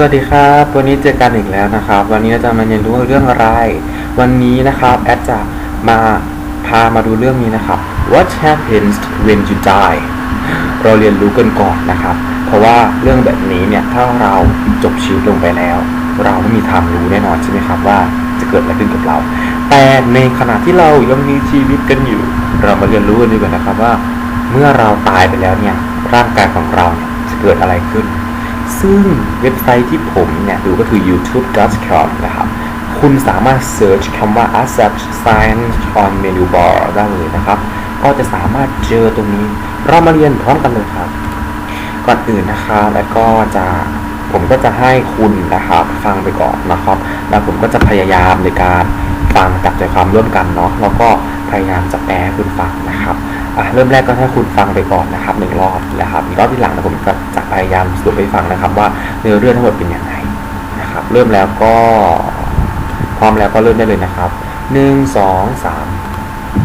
สวัสดีครับ วันนี้เจอกันอีกแล้วนะครับ วันนี้เราจะมาเรียนรู้เรื่องอะไร วันนี้นะครับแอดจะมาพามาดูเรื่องนี้นะครับ What happens when you die เราเรียนรู้กันก่อนนะครับ เพราะว่าเรื่องแบบนี้เนี่ยถ้าเราจบชีวิตลงไปแล้ว เราไม่มีทางรู้แน่นอนใช่ไหมครับว่าจะเกิดอะไรขึ้นกับเรา แต่ในขณะที่เรายังมีชีวิตกันอยู่ เรามาเรียนรู้กันดีกว่านะครับว่า เมื่อเราตายไปแล้วเนี่ยร่างกายของเราเนี่ยจะเกิดอะไรขึ้น ซึ่งเว็บไซต์ที่ผมเนี่ยดูก็คือ youtube.com นะครับ คุณสามารถ search คำว่า asap science on menu bar ได้เลยนะครับ ก็จะสามารถเจอตรงนี้ เรามาเรียนพร้อมกันเลยครับ ก่อนอื่นนะครับแล้วก็จะผมก็จะให้คุณนะครับฟังไปก่อนนะครับ แล้วผมก็จะพยายามในการฟังจับใจความร่วมกันเนาะแล้วก็พยายามจะแปลคุณฟังนะครับ เริ่มแรกก็ให้คุณฟังไปก่อนนะครับหนึ่งรอบนะครับอีกรอบที่หลังนะผมก็จะพยายามสรุปให้ฟังนะครับ ว่าเนื้อเรื่องทั้งหมดเป็นยังไงนะครับ เริ่มแล้วก็พร้อมแล้วก็เริ่มได้เลยนะครับหนึ่งสองสาม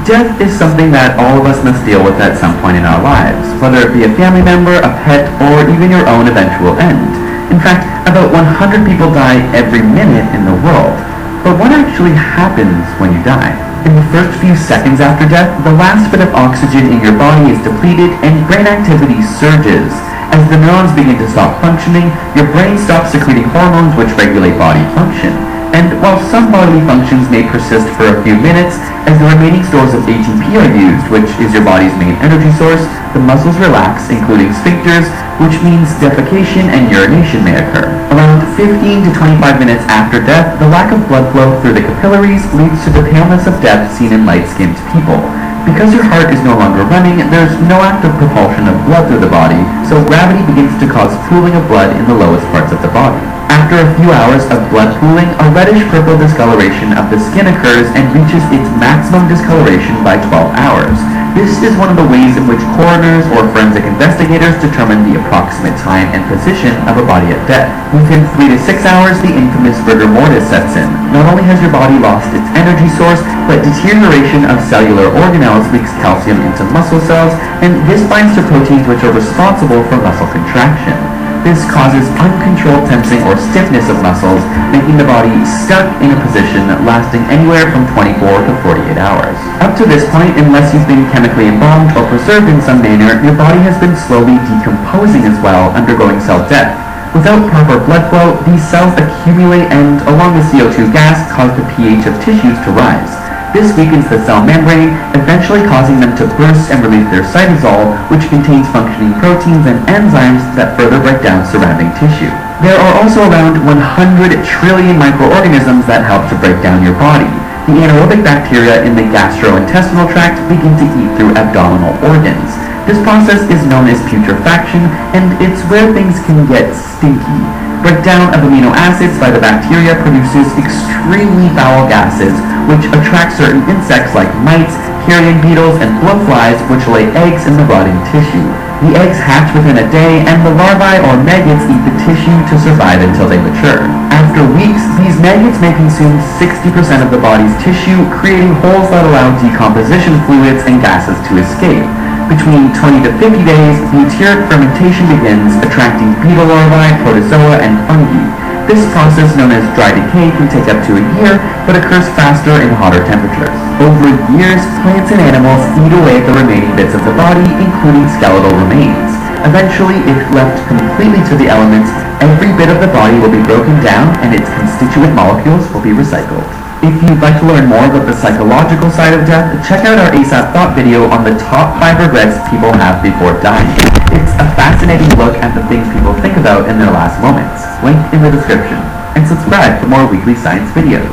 Death is something that all of us must deal with at some point in our lives, whether it be a family member, a pet, or even your own eventual end. In fact, about 100 people die every minute in the world. But what actually happens when you die? In the first few seconds after death, the last bit of oxygen in your body is depleted and brain activity surges. As the neurons begin to stop functioning, your brain stops secreting hormones which regulate body function. And while some bodily functions may persist for a few minutes, as the remaining stores of ATP are used, which is your body's main energy source, the muscles relax, including sphincters, which means defecation and urination may occur. Around 15 to 25 minutes after death, the lack of blood flow through the capillaries leads to the paleness of death seen in light-skinned people. Because your heart is no longer running, there's no active propulsion of blood through the body, so gravity begins to cause pooling of blood in the lowest parts of the body. After a few hours of blood pooling, a reddish-purple discoloration of the skin occurs and reaches its maximum discoloration by 12 hours. This is one of the ways in which coroners or forensic investigators determine the approximate time and position of a body at death. Within 3 to 6 hours, the infamous rigor mortis sets in. Not only has your body lost its energy source, but deterioration of cellular organelles leaks calcium into muscle cells, and this binds to proteins which are responsible for muscle contraction. This causes uncontrolled tensing or stiffness of muscles, making the body stuck in a position lasting anywhere from 24 to 48 hours. Up to this point, unless you've been chemically embalmed or preserved in some manner, your body has been slowly decomposing as well, undergoing cell death. Without proper blood flow, these cells accumulate and, along with CO2 gas, cause the pH of tissues to rise. This weakens the cell membrane, eventually causing them to burst and release their cytosol, which contains functioning proteins and enzymes that further break down surrounding tissue. There are also around 100 trillion microorganisms that help to break down your body. The anaerobic bacteria in the gastrointestinal tract begin to eat through abdominal organs. This process is known as putrefaction, and it's where things can get stinky. Breakdown of amino acids by the bacteria produces extremely foul gases, which attract certain insects like mites, carrion beetles, and blowflies, which lay eggs in the rotting tissue. The eggs hatch within a day, and the larvae or maggots eat the tissue to survive until they mature. After weeks, these maggots may consume 60% of the body's tissue, creating holes that allow decomposition fluids and gases to escape. Between 20 to 50 days, butyric fermentation begins, attracting beetle larvae, protozoa, and fungi. This process, known as dry decay, can take up to a year, but occurs faster in hotter temperatures. Over years, plants and animals eat away at the remaining bits of the body, including skeletal remains. Eventually, if left completely to the elements, every bit of the body will be broken down and its constituent molecules will be recycled. If you'd like to learn more about the psychological side of death, check out our ASAP Thought video on the top 5 regrets people have before dying. It's a fascinating look at the things people think about in their last moments. Link in the description. And subscribe for more weekly science videos.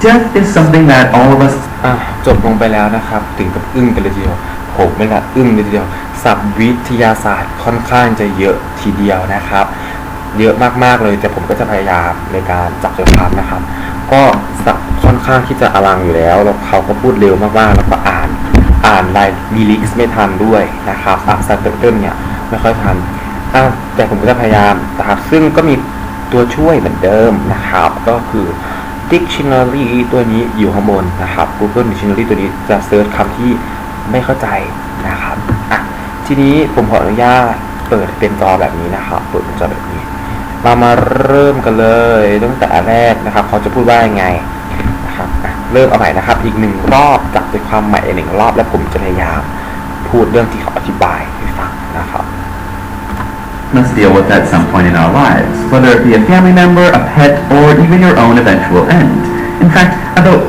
Death is something that all of us อะจบลงไปแล้วนะครับ ถึงกับอึ้งกันเลยทีเดียวผมไม่ละอึ้งเลยทีเดียวศัพท์วิทยาศาสตร์ค่อนข้างจะเยอะทีเดียวนะครับ เยอะมากๆเลยแต่ผมก็จะพยายามในการจับใจความนะครับ ก็ศัพท์ค่อนข้างที่จะอลังอยู่แล้วแล้วเขาก็พูดเร็วมากๆแล้วก็อ่าน อ่านลายลีลิกไม่ทันด้วยนะครับอ่านซับไตเติลเนี่ยไม่ค่อยทันแต่ผมก็จะพยายามนะครับ ซึ่งก็มีตัวช่วยเหมือนเดิมนะครับ ก็คือ Dictionary ตัวนี้อยู่ข้างบนนะครับ Google Dictionary ตัวนี้จะเซิร์ชคำที่ไม่เข้าใจนะครับอะทีนี้ผมขออนุญาตเปิดเป็นจอแบบนี้นะครับ เปิดเป็นจอแบบนี้ เรามาเริ่มกันเลยตั้งแต่แรกนะครับ เขาจะพูดว่ายังไง เริ่มเอาใหม่นะครับ อีกหนึ่งรอบจับใจความใหม่อีกหนึ่งรอบแล้วผมจะพยายามพูดเรื่องที่เขาอธิบายให้ฟังนะครับ must deal with at some point in our lives, whether it be a family member, a pet, or even your own eventual end. In fact, about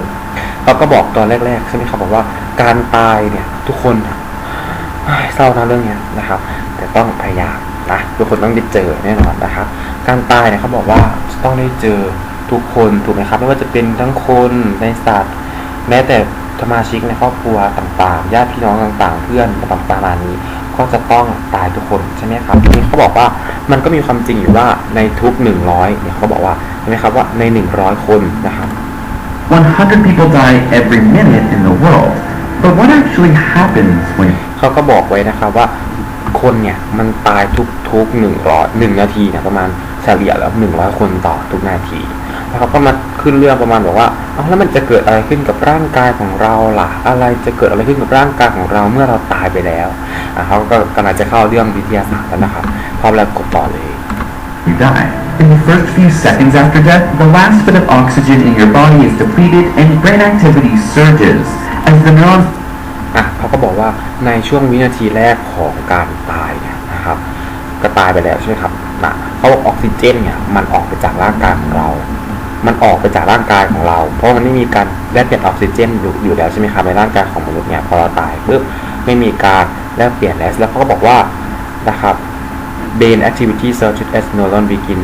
เราก็บอกตอนแรกๆใช่ไหมครับบอกว่าการตายเนี่ยทุกคนอะเฮ้ยเศร้านะเรื่องเนี้ยนะครับ แต่ต้องพยายามนะทุกคนต้องได้เจอแน่นอนนะครับ การตายเนี่ยเขาบอกว่าจะต้องได้เจอ ทุกคนถูกไหมครับไม่ว่าจะเป็นทั้งคนในสัตว์ แม้แต่สมาชิกในครอบครัวต่างๆญาติพี่น้องต่างๆ เพื่อนต่างๆประมาณนี้ ก็จะต้องตายทุกคนใช่ไหมครับทีนี้เขาบอกว่ามันก็มีความจริงอยู่ว่าในทุกหนึ่งร้อยเนี่ยเขาบอกว่าใช่ไหมครับว่าในหนึ่งร้อยคนนะครับ100 people die every minute in the world. But what actually happens when เขาก็บอกไว้นะครับว่าคนเนี่ยมันตายทุกทุกหนึ่งร้อยหนึ่งนาทีเนี่ยประมาณเฉลี่ยแล้วหนึ่งร้อยคนต่อทุกนาที แล้วเขาก็มาขึ้นเรื่องประมาณบอกว่าเอ้าแล้วมันจะเกิดอะไรขึ้นกับร่างกายของเราล่ะ อะไรจะเกิดอะไรขึ้นกับร่างกายของเราเมื่อเราตายไปแล้วอะเขาก็กำลังจะเข้าเรื่องวิทยาศาสตร์แล้วนะครับพร้อมแล้วกดต่อเลย you die? In the first few seconds after death, the last bit of oxygen in your body is depleted and brain activity surges as the neurons อะเขาก็บอกว่าในช่วงวินาทีแรกของการตายเนี่ยนะครับ ก็ตายไปแล้วใช่ไหมครับนะเขาบอกออกซิเจนเนี่ยมันออกไปจากร่างกายของเรา มันออกไปจากร่างกายของเรา เพราะมันไม่มีการแลกเปลี่ยนออกซิเจนอยู่อยู่แล้วใช่ไหมครับในร่างกายของมนุษย์เนี่ยพอเราตายปุ๊บไม่มีการแลกเปลี่ยนแล้วแล้วเขาก็บอกว่านะครับ brain activity surges as neuron begin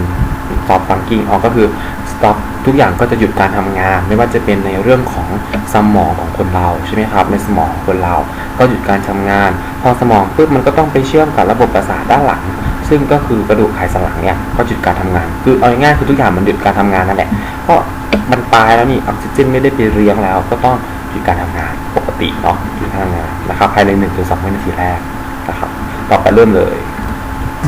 stop funking ออกก็คือ stop ทุกอย่างก็จะหยุดการทำงาน ไม่ว่าจะเป็นในเรื่องของสมองของคนเราใช่ไหมครับในสมองของคนเรา ก็หยุดการทำงาน พอสมองปุ๊บมันก็ต้องไปเชื่อมกับระบบประสาทด้านหลัง ซึ่งก็คือกระดูกไขสันหลังเนี่ยก็หยุดการทำงาน คือเอาง่ายๆคือทุกอย่างมันหยุดการทำงานนั่นแหละ เพราะมันตายแล้วนี่ออกซิเจนไม่ได้ไปเลี้ยงแล้ว ก็ต้องหยุดการทำงานปกติเนาะหยุดการทำงานนะครับภายในหนึ่งถึงสองวินาทีแรกนะครับต่อไปเริ่มเลย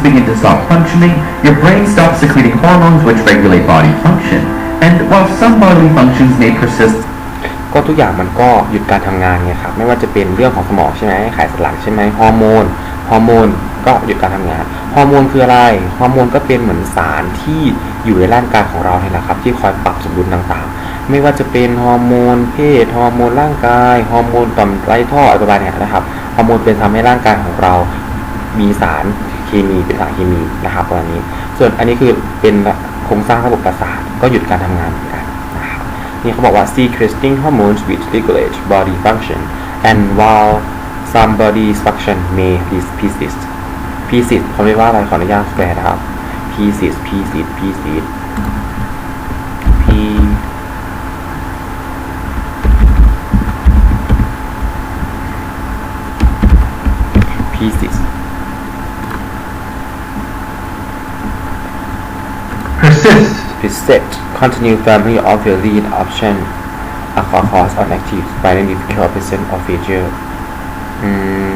begin to stop functioning, your brain stops secreting hormones which regulate body function. And while some bodily functions may persist ก็ทุกอย่างมันก็หยุดการทำงานไงครับไม่ว่าจะเป็นเรื่องของสมองใช่ไหมไขสันหลังใช่ไหมฮอร์โมนฮอร์โมน ก็หยุดการทำงานฮอร์โมนคืออะไรฮอร์โมนก็เป็นเหมือนสารที่อยู่ในร่างกายของเราเนี่ยแหละครับ ที่คอยปรับสมดุลต่างๆ ไม่ว่าจะเป็นฮอร์โมนเพศฮอร์โมนร่างกายฮอร์โมนต่อมไรท่ออะไรประมาณเนี้ยนะครับฮอร์โมนเป็นทำให้ร่างกายของเรา มีสารเคมีเป็นสารเคมีนะครับประมาณนี้ ส่วนอันนี้คือเป็นโครงสร้างระบบประสาทก็หยุดการทำงานเหมือนกันนะครับนี่เขาบอกว่า secreting hormones which regulate body function and while some body function may persist persist เขาเรียกว่าอะไรขออนุญาตแปลนะครับ persist persist persist p persist persist persist continue family of your lead option a cause on active finding difficult percent of feature อืม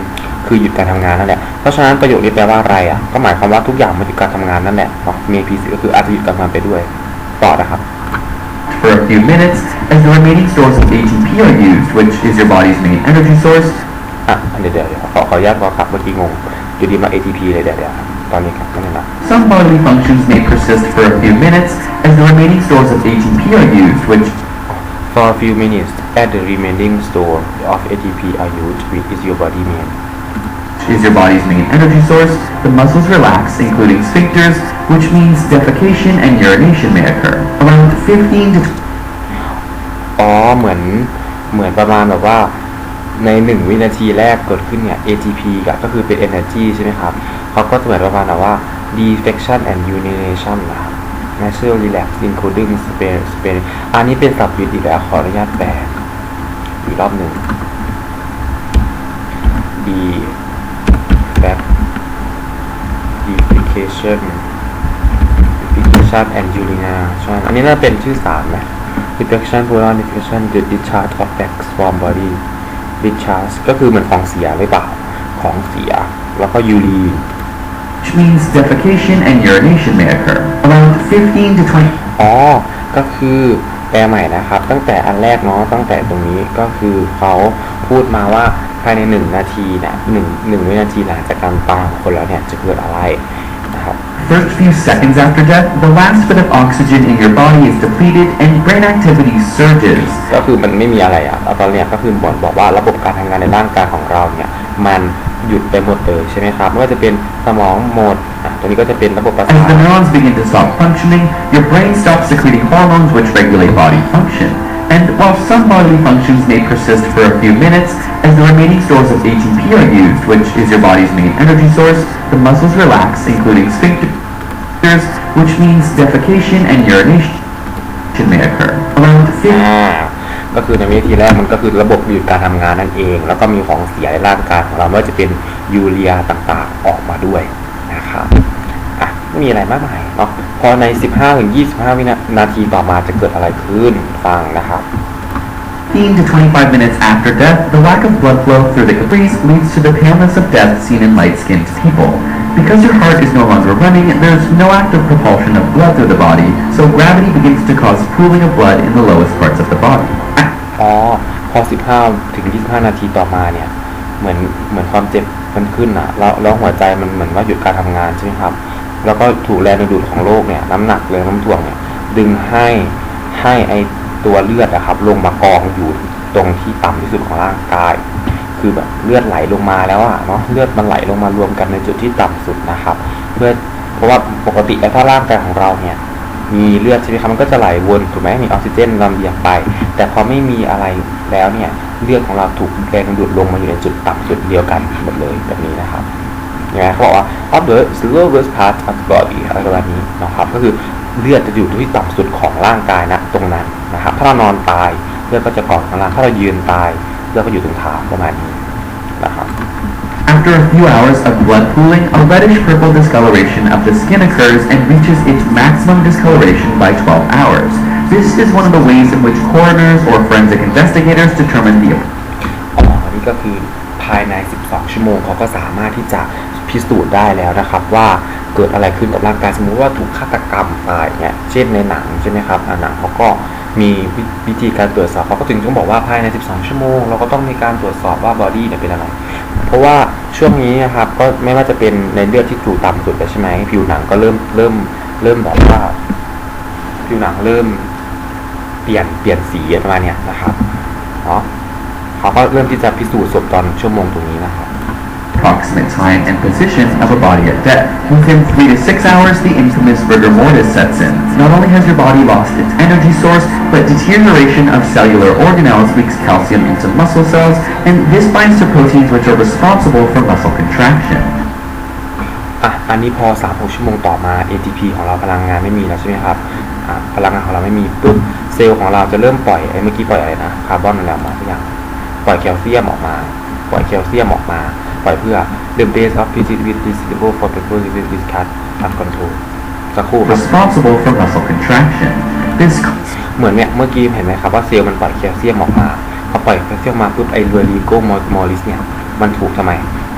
คือหยุดการทำงานนั่นแหละ เพราะฉะนั้นประโยคนี้แปลว่าอะไรอะ ก็หมายความว่าทุกอย่างมันหยุดการทำงานนั่นแหละเนาะ may persist ก็คืออาจจะหยุดการทำงานไปด้วย ต่อนะครับ for a few minutes as the remaining stores of ATP are used, which is your body's main energy source. อะเดี๋ยวเดี๋ยวเดี๋ยวขอขออนุญาตขอขับเมื่อกี้งงอยู่ดีมา ATP เลยเดี๋ยวเดี๋ยวตอนนี้ครับไม่ได้นะ Some bodily functions may persist for a few minutes as the remaining stores of ATP are used, which for a few minutes at the remaining store of ATP are used which is your body main is your body's main energy source. The muscles relax, including sphincters, which means defecation and urination may occur. Around 15 to อ๋อเหมือนเหมือนประมาณแบบว่าในหนึ่งวินาทีแรกเกิดขึ้นเนี่ย ATP ก็คือเป็น energy ใช่ไหมครับเขาก็จะเหมือนประมาณแบบว่า defection and urination นะครับ natural relax including space space อันนี้เป็นศัพท์วิทย์อีกแล้วขออนุญาตแปลอีกรอบหนึ่ง D defect defecation defecation and urination อันนี้น่าเป็นชื่อสารไหม defection plural defecation the discharge of bags from body discharge ก็คือเหมือนของเสียหรือเปล่า ของเสีย แล้วก็ urine which means defecation and urination may occur. Around 15 to 20อ๋อ ก็คือแปลใหม่นะครับ ตั้งแต่อันแรกเนาะตั้งแต่ตรงนี้ก็คือเขาพูดมาว่าภายในหนึ่งนาทีเนี่ยหนึ่งหนึ่งวินาทีหลังจากการตายของคนแล้วเนี่ยจะเกิดอะไรนะครับ First few seconds after death, the last bit of oxygen in your body is depleted and brain activity surges. ก็คือมันไม่มีอะไรอะแล้วตอนเนี้ยก็คือบอกบอกว่าระบบการทำงานในร่างกายของเราเนี่ยมันหยุดไปหมดเลยใช่ไหมครับไม่ว่าจะเป็นสมองหมดอะตัวนี้ก็จะเป็นระบบประ As สา the ท neurons begin to stop functioning, your brain stops secreting hormones which regulate body function. And while some bodily functions may persist for a few minutes, as the remaining stores of ATP are used, which is your body's main energy source, the muscles relax, including sphincters, which means defecation and urination may occur. Around 50 อ่าก็คือในวิธีแรกมันก็คือระบบหยุดการทำงานนั่นเอง แล้วก็มีของเสียในร่างกายของเราไม่ว่าจะเป็นยูเรียต่างๆออกมาด้วยนะครับอ่ะไ ม่มีอะไรมากมายเนาะพอใน 15-25 วินาทีต่อมาจะเกิดอะไรขึ้นฟังนะครับ 15 to 25 minutes after death, the lack of blood flow through the capillaries leads to the paleness of death seen in light-skinned people. Because your heart is no longer running, there's no active propulsion of blood through the body, so gravity begins to cause pooling of blood in the lowest parts of the body. อ๋อพอ 15 ถึง 25 นาทีต่อมาเนี่ย เหมือน เหมือนความเจ็บมันขึ้นอะแล้ว แล้วหัวใจมันเหมือนว่าหยุดการทำงานใช่ไหมครับ แล้วก็ถูกแรงดึงดูดของโลกเนี่ยน้ำหนักแรงน้ำถ่วงเนี่ยดึงให้ให้ไอตัวเลือดอะครับ ลงมากองอยู่ตรงที่ต่ำที่สุดของร่างกาย คือแบบเลือดไหลลงมาแล้วอะเนาะเลือดมันไหลลงมารวมกันในจุดที่ต่ำสุดนะครับ เพื่อเพราะว่าปกติแล้วถ้าร่างกายของเราเนี่ยมีเลือดใช่ไหมครับมันก็จะไหลวนถูกไหมมีออกซิเจนลำเลียงไป แต่พอไม่มีอะไรแล้วเนี่ยเลือดของเราถูกแรงดูดลงมาอยู่ในจุดต่ำจุดเดียวกันหมดเลยแบบนี้นะครับ นไหมเขาบอกว่า of the slowest part of the body อะไรประมาณนี้นะครับก็คือเลือดจะอยู่ที่ต่ำสุดของร่างกายนะตรงนั้นนะครับถ้าเรานอนตายเลือดก็จะเกาะข้างล่างถ้าเรายืนตายเลือดก็อยู่ตรงเท้าประมาณนี้นะครับ After a few hours of blood pooling, a reddish-purple discoloration of the skin occurs and reaches its maximum discoloration by 12 hours. This is one of the ways in which coroners or forensic investigators determine the อ๋อนี่ก็คือภายใน 12 ชั่วโมงเขาก็สามารถที่จะ พิสูจน์ได้แล้วนะครับ ว่าเกิดอะไรขึ้นกับร่างกายสมมุติว่าถูกฆาตกรรมตายเนี่ยเช่นในหนังใช่ไหมครับอ่าหนังเขาก็มีวิธีการตรวจสอบเขาก็ถึงต้องบอกว่าภายใน 12 ชั่วโมงเราก็ต้องมีการตรวจสอบว่าบอดี้เนี่ยเป็นอะไร เพราะว่าช่วงนี้นะครับก็ไม่ว่าจะเป็นในเลือดที่ถูกต่ำสุดไปใช่ไหมผิวหนังก็เริ่มเริ่มเริ่มแบบว่าผิวหนังเริ่มเปลี่ยนเปลี่ยนสีประมาณเนี้ยนะครับเนาะเขาก็เริ่มที่จะพิสูจน์ศพตอนชั่วโมงตรงนี้นะครับ approximate time and position of a body at death. Within 3 to 6 hours, the infamous rigor mortis sets in. Not only has your body lost its energy source, but deterioration of cellular organelles leaks calcium into muscle cells, and this binds to proteins which are responsible for muscle contraction. อ่ะ อันนี้พอ3 6ชั่วโมงต่อมา ATP ของเราพลังงานไม่มีแล้วใช่ไหมครับอ่ะพลังงานของเราไม่มีปุ๊บเซลล์ของเราจะเริ่มปล่อยไอ้เมื่อกี้ปล่อยอะไรนะคาร์บอนอะไรออกมาทุกอย่างปล่อยแคลเซียมออกมา ปล่อยแคลเซียมออกมา ปล่อยเพื่อ the base of PCB is suitable for people with this cut and control สักครู่ครับ Responsible for muscle contraction. This เหมือนเนี่ยเมื่อกี้เห็นไหมครับว่าเซลล์มันปล่อยแคลเซียมออกมาพอปล่อยแคลเซียมมาปุ๊บไอเรือลีโกมอลิสเนี่ยมันถูกทำไม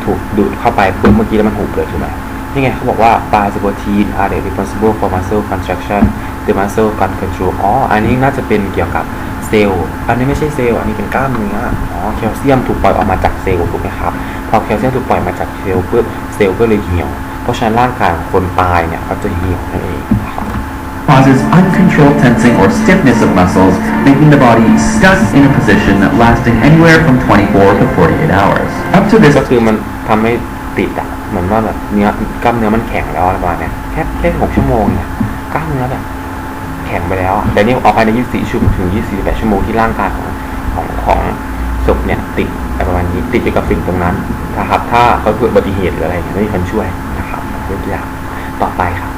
ถูกดูดเข้าไปปุ๊บเมื่อกี้แล้วมันหุบเลยถูกไหมนี่ไงเขาบอกว่า by the protein are they responsible for muscle contraction the muscle gun control อ๋อ อันนี้น่าจะเป็นเกี่ยวกับเซลล์ อันนี้ไม่ใช่เซลล์ อันนี้เป็นกล้ามเนื้อ อ๋อ แคลเซียมถูกปล่อยออกมาจากเซลล์ถูกไหมครับ พอแคลเซียมถูกปล่อยมาจากเซลล์ปุ๊บเซลล์ก็เลยเหี่ยว เพราะฉะนั้นร่างกายของคนตายเนี่ยก็จะเหี่ยวนั่นเองนะครับ causes uncontrolled tensing or stiffness of muscles, making the body stuck in a position lasting anywhere from 24 to 48 hours. Up to this ก็คือมันทำให้ติดอะเหมือนว่าแบบเนื้อกล้ามเนื้อมันแข็งแล้วอะไรประมาณเนี้ยแค่แค่หกชั่วโมงเนี่ยกล้ามเนื้อแบบแข็งไปแล้วอะแต่นี่เอาภายใน 24 ชั่วโมงถึง28ชั่วโมงที่ร่างกายของของของศพเนี่ยติด อะไรประมาณนี้ติดอยู่กับสิ่งตรงนั้นนะครับ ถ้าเขาเกิดอุบัติเหตุหรืออะไรเนี่ยไม่มีคนช่วยนะครับยกตัวอย่างต่อไปครับ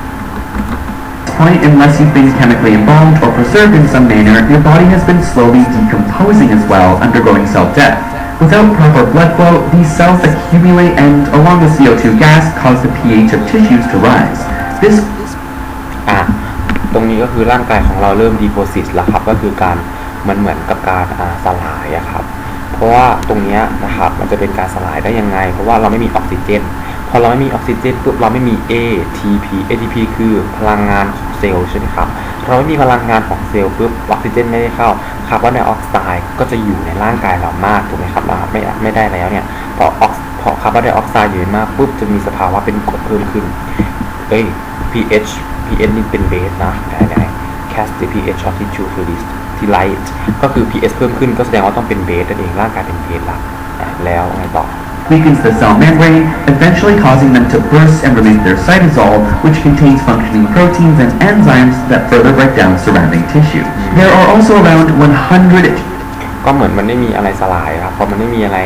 point, unless you've been chemically embalmed or preserved in some manner, your body has been slowly decomposing as well, undergoing cell death. Without proper blood flow, these cells accumulate and, along with CO2 gas, cause the pH of tissues to rise. This อะตรงนี้ก็คือร่างกายของเราเริ่มดีโพซิตแล้วครับ ก็คือการมันเหมือนกับการอ่าสลายอะครับ เพราะว่าตรงนี้นะครับมันจะเป็นการสลายได้ยังไง เพราะว่าเราไม่มีออกซิเจนพอเราไม่มีออกซิเจนปุ๊บเราไม่มี ATP ATP คือพลังงานของเซลล์ใช่ไหมครับเราไม่มีพลังงานของเซลล์ปุ๊บออกซิเจนไม่ได้เข้าคาร์บอนไดออกไซด์ก็จะอยู่ในร่างกายเรามากถูกไหมครับเราไม่ไม่ได้แล้วเนี่ยพอออกพอคาร์บอนไดออกไซด์อยู่มากปุ๊บจะมีสภาวะเป็นกรดเพิ่มขึ้นเอ้ย pH pH นี่เป็นเบสนะได้ได้ cast the pH of tissue to this to light ก็คือ pH เพิ่มขึ้นก็แสดงว่าต้องเป็นเบสนั่นเองร่างกายเป็นเบสละอะแล้วไงต่อ weakens the cell membrane, eventually causing them to burst and release their cytosol, which contains functioning proteins and enzymes that further break down surrounding tissue. There are also around 100ก็เหมือนมันไม่มีอะไรสลายครับพอมันไม่มีอะไร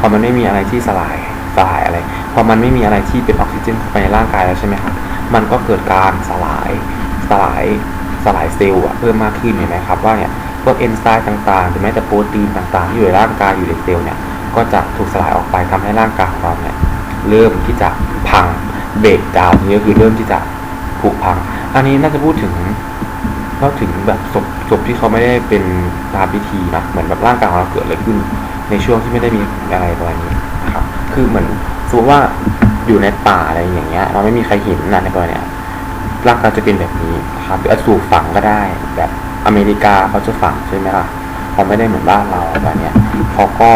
พอมันไม่มีอะไรที่สลายสลายอะไรพอมันไม่มีอะไรที่เป็นออกซิเจนเข้าไปในร่างกายแล้วใช่ไหมครับมันก็เกิดการสลายสลาย สลายเซลล์เพิ่มมากขึ้นเห็นไหมครับว่าเนี่ยพวกเอนไซม์ต่างๆหรือแม้แต่โปรตีนต่างๆที่อยู่ในร่างกายอยู่ในเซลล์เนี่ยก็จะถูกสลายออกไปทำให้ร่างกายของเราเนี่ยเริ่มที่จะพังเบรกดาวน์นี่ก็คือเริ่มที่จะผุพัง อันนี้น่าจะพูดถึงก็ถึงแบบศพศพที่เขาไม่ได้เป็นตามพิธีนะเหมือนแบบร่างกายของเราเกิดอะไรขึ้น ในช่วงที่ไม่ได้มีอะไรประมาณนี้นะครับคือเหมือนสมมติว่าอยู่ในป่าอะไรอย่างเงี้ย เราไม่มีใครเห็นนะในกรณี เนี้ยร่างกายจะเป็นแบบนี้นะครับหรืออาจจะถูกฝังก็ได้ แบบอเมริกาเขาจะฝังใช่ไหมล่ะเขาไม่ได้เหมือนบ้านเราแบบเนี้ยเขาก็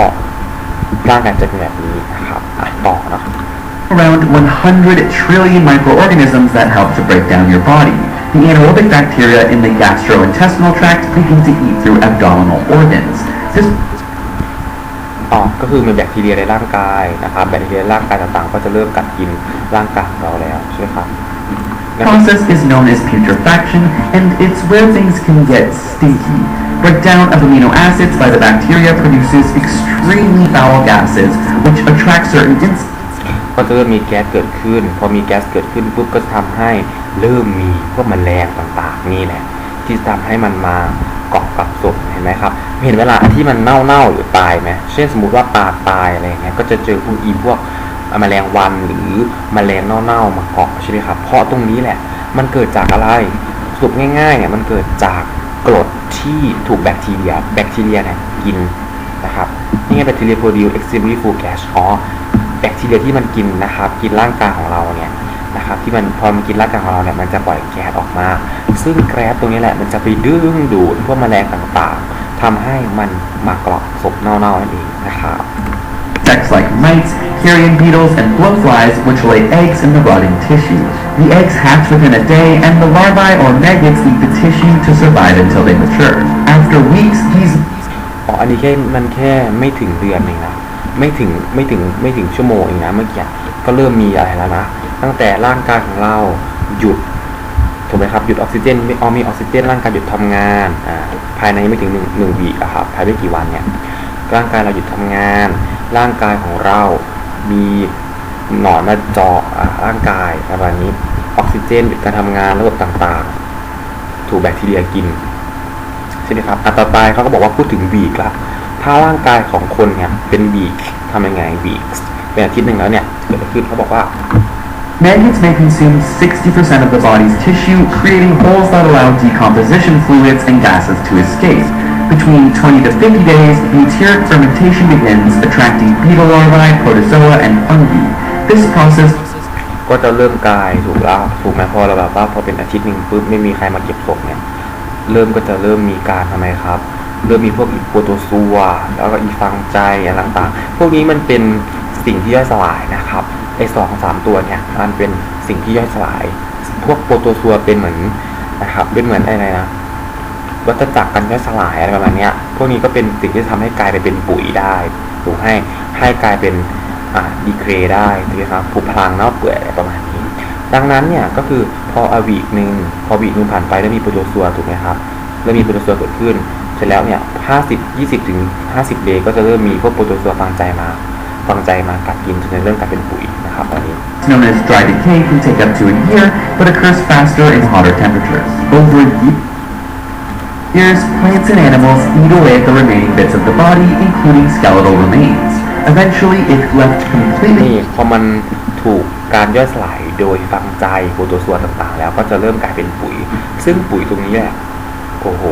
ร่างกายจะเป็นแบบนี้นะครับอะต่อเนาะ around 100 trillion microorganisms that help to break down your body. The anaerobic bacteria in the gastrointestinal tract begin to eat through abdominal organs. This อ๋อก็คือมีแบคทีเรียในร่างกายนะครับ แบคทีเรียในร่างกายต่างๆ ก็จะเริ่มกัดกินร่างกายของเราแล้วใช่ไหมครับนั่น process is known as putrefaction, and it's where things can get stinky. Breakdown of amino acids by the bacteria produces extremely foul gases, which attract certain insects. ก็จะเริ่มมีแก๊สเกิดขึ้น พอมีแก๊สเกิดขึ้นปุ๊บก็จะทำให้เริ่มมีพวกแมลงต่างๆนี่แหละ ที่ทำให้มันมาเกาะกับศพเห็นไหมครับ เห็นเวลาที่มันเน่าๆหรือตายไหมเช่นสมมติว่าปลาตายอะไรเงี้ยก็จะเจอพวกอีพวกแมลงวันหรือมแมลงเน่าๆมาเกาะใช่ไหมครับ เพราะตรงนี้แหละ มันเกิดจากอะไรสรุปง่ายๆเนี่ยมันเกิดจากกรดที่ถูกแบคทีเรีย แบคทีเรียเนี่ยกินนะครับนี่ไงแบคทีเรีย produce extremely full gas อ๋อแบคทีเรียที่มันกินนะครับ กินร่างกายของเราเนี่ยนะครับ ที่มันพอมันกินร่างกายของเราเนี่ยมันจะปล่อยแก๊สออกมา ซึ่งแก๊สตรงนี้แหละมันจะไปดึงดูดพวกแมลงต่างๆทำให้มันมาเกาะศพเน่าๆนั่นเองนะครับ Insects like mites, carrion beetles, and blowflies, which lay eggs in the rotting tissue. The eggs hatch within a day, and the larvae or maggots eat the tissue to survive until they mature. After weeks, these อ๋ออันนี้แค่มันแค่ไม่ถึงเดือนเองนะไม่ถึงไม่ถึงไม่ถึงชั่วโมงเองนะเมื่อกี้ก็เริ่มมีอะไรแล้วนะตั้งแต่ร่างกายของเราหยุดถูกไหมครับหยุดออกซิเจนไม่ออมีออกซิเจนร่างกายหยุดทำงานอ่าภายในไม่ถึงหนึ่งหนึ่งวีอะครับภายไม่กี่วันเนี่ยร่างกายเราหยุดทำงาน ร่างกายของเรา มีหนอนมาเจาะอ่าร่างกายประมาณนี้ออกซิเจนการทำงานระบบต่างๆ ถูกแบคทีเรียกินใช่ไหมครับอันต่อไปเขาก็บอกว่าพูดถึงวีกละถ้าร่างกายของคนเนี่ยเป็นวีกทำยังไงวีกเป็นอาทิตย์หนึ่งแล้วเนี่ยเกิดอะไรขึ้นเขาบอกว่า maggots may consume 60% of the body's tissue, creating holes that allow decomposition fluids and gases to escape. Between 20 to 50 days, butyric fermentation begins, attracting beetle larvae, protozoa, and fungi. This process ก็จะเริ่มกายถูกแล้วถูกไหมพอเราแบบว่าพอเป็นอาทิตย์หนึ่งปุ๊บไม่มีใครมาเก็บศพเนี่ยเริ่มก็จะเริ่มมีการทำไมครับ เริ่มมีพวกอีโปรโตซัวแล้วก็อีฟังใจอะไรต่างๆ พวกนี้มันเป็นสิ่งที่ย่อยสลายนะครับไอสองสามตัวเนี่ยมันเป็นสิ่งที่ย่อยสลาย พวกโปรโตซัวเป็นเหมือนนะครับเป็นเหมือนอะไรนะ วัฏจักรการย่อยสลายอะไรประมาณนี้พวกนี้ก็เป็นสิ่งที่ทำให้กลายไปเป็นปุ๋ยได้ถูกให้ให้กลายเป็นอ่าดีเครได้ถูกไหมครับผุพลังเน่าเปื่อยอะไรประมาณนี้ ดังนั้นเนี่ยก็คือพออวีกหนึ่งพอวีกหนึ่งผ่านไปแล้วมีโปรโตซัวถูกไหมครับแล้วมีโปรโตซัวเกิดขึ้นเสร็จแล้วเนี่ย50 20ถึง50เดย์ก็จะเริ่มมีพวกโปรโตซัวฟังใจมาฟังใจมากัดกินจนเริ่มกลายเป็นปุ๋ยนะครับตอนนี้ known as dry decay can take up to a year, but occurs faster in hotter temperatures. Over ye- years, plants and animals eat away at the remaining bits of the body, including skeletal remains. Eventually, if left completely พอมันถูกการย่อยสลายโดยฟังใจโปรโตซัวต่างๆ แล้วก็จะเริ่มกลายเป็นปุ๋ย ซึ่งปุ๋ยตรงนี้แหละโอ้โห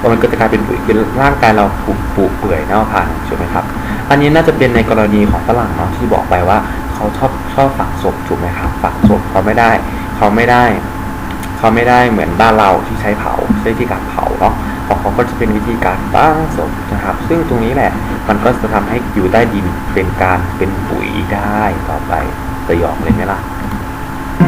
พอมันก็จะกลายเป็นปุ๋ยคือร่างกายเราปุปุเปื่อยเน่าพังใช่ไหมครับ อันนี้น่าจะเป็นในกรณีของฝรั่งเนาะที่บอกไปว่าเขาชอบชอบฝังศพถูกไหมครับฝังศพเขาไม่ได้ เขาไม่ได้ เขาไม่ได้เหมือนบ้านเราที่ใช้เผาใช้วิธีการเผาเนาะของเขาก็จะเป็นวิธีการตั้งศพนะครับ ซึ่งตรงนี้แหละมันก็จะทำให้อยู่ใต้ดินเป็นการเป็นปุ๋ยได้ต่อไปสยองเลยไหมล่ะ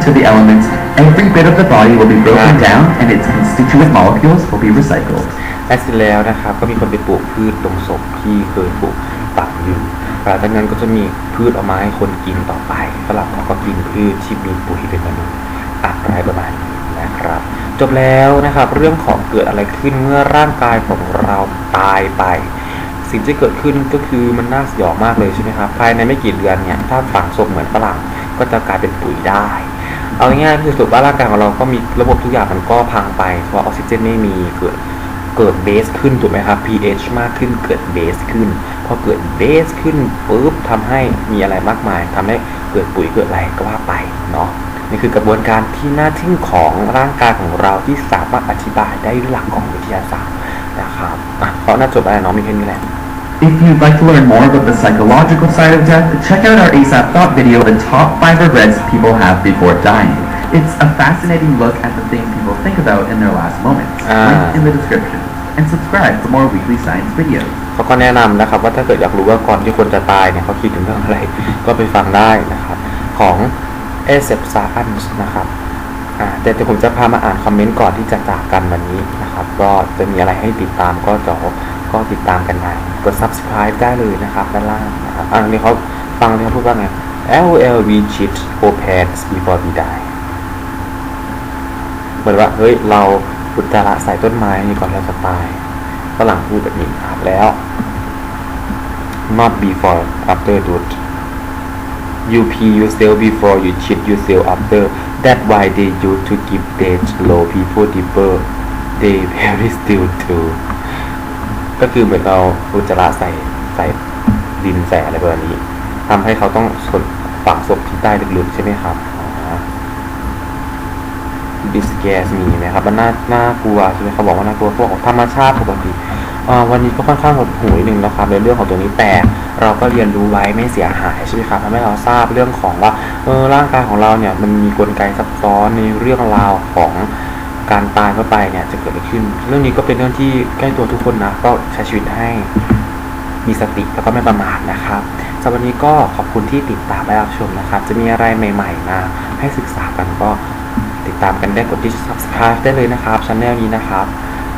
to the elements, every bit of the body will be broken down and its constituent molecules will be recycled. และเสร็จแล้วนะครับ ก็มีคนไปปลูกพืชตรงศพที่เคยปลูกฝังอยู่หลังจากนั้นก็จะมีพืชออกมาให้คนกินต่อไปฝรั่งเขาก็กินพืชที่มีปุ๋ยเป็นมนุษย์อะไรประมาณนี้ นะครับ จบแล้วนะครับ เรื่องของเกิดอะไรขึ้นเมื่อร่างกายของเราตายไป สิ่งที่เกิดขึ้นก็คือมันน่าสยองมากเลยใช่ไหมครับ ภายในไม่กี่เดือนเนี่ยถ้าฝังศพเหมือนฝรั่งก็จะกลายเป็นปุ๋ยได้ เอาง่ายๆคือสรุปว่าร่างกายของเราก็มีระบบทุกอย่างมันก็พังไปเพราะออกซิเจนไม่มีเกิดเกิดเบสขึ้นถูกไหมครับ pH มากขึ้นเกิดเบสขึ้น พอเกิดเบสขึ้นปุ๊บทำให้มีอะไรมากมายทำให้เกิดปุ๋ยเกิดอะไรก็ว่าไปเนาะ นี่คือกระบวนการที่น่าทึ่งของร่างกายของเราที่สามารถอธิบายได้ด้วยหลักของวิทยาศาสตร์นะครับอะเพราะน่าจบอะไรเนาะมีแค่นี้แหละ If you'd like to learn more about the psychological side of death, check out our ASAP Thought video, The Top 5 Regrets People Have Before Dying. It's a fascinating look at the things people think about in their last moments. Ah. Link in the description. And subscribe for more weekly science videos. เขาก็แนะนำนะครับว่าถ้าเกิดอยากรู้ว่าก่อนที่คนจะตายเนี่ยเขาคิดถึงเรื่องอะไร ก็ไปฟังได้นะครับของ เอเซปซาอันนะครับอ่แต่เดี๋ยวผมจะพามาอ่านคอมเมนต์ก่อนที่จะจากกันวันนี้นะครับ ก็จะมีอะไรให้ติดตามก็จะก็ติดตามกันได้กด subscribe ได้เลยนะครับด้านล่างนะครับอันนี้เขาฟังที่เขาพูดว่าไง L L V cheat open before we die เหมือนว่าเฮ้ยเราอุจจาระใส่ต้นไม้ก่อนเราจะตายฝรั่งพูดแบบนี้ครับแล้ว not before after do it you pee yourself before you cheat yourself after that why they used to give dates low people deeper they very still too ก็คือเหมือนเราอุจจาระใส่ใส่ดินใส่อะไรแบบนี้ทำให้เขาต้องสนฝังศพที่ใต้ลึกๆใช่ไหมครับดิสแกสมีไหมครับมันน่าน่ากลัวใช่ไหมเขาบอกว่าน่ากลัวพวกของธรรมชาติปกติวันนี้ก็ค่อนข้างหดหูนิดนึงนะครับในเรื่องของตัวนี้แต่ เราก็เรียนรู้ไว้ไม่เสียหายใช่ไหมครับทำให้เราทราบเรื่องของว่าเออร่างกายของเราเนี่ยมันมีกลไกซับซ้อนในเรื่องราวของการตายเข้าไปเนี่ยจะเกิดอะไรขึ้น เรื่องนี้ก็เป็นเรื่องที่ใกล้ตัวทุกคนนะก็ใช้ชีวิตให้มีสติแล้วก็ไม่ประมาทนะครับสำหรับวันนี้ก็ขอบคุณที่ติดตามและรับชมนะครับ จะมีอะไรใหม่ๆมาให้ศึกษากันก็ติดตามกันได้กดที่ subscribe ได้เลยนะครับช anel นี้นะครับ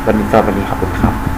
วันนี้สำหรับวันนี้ขอบคุณครับ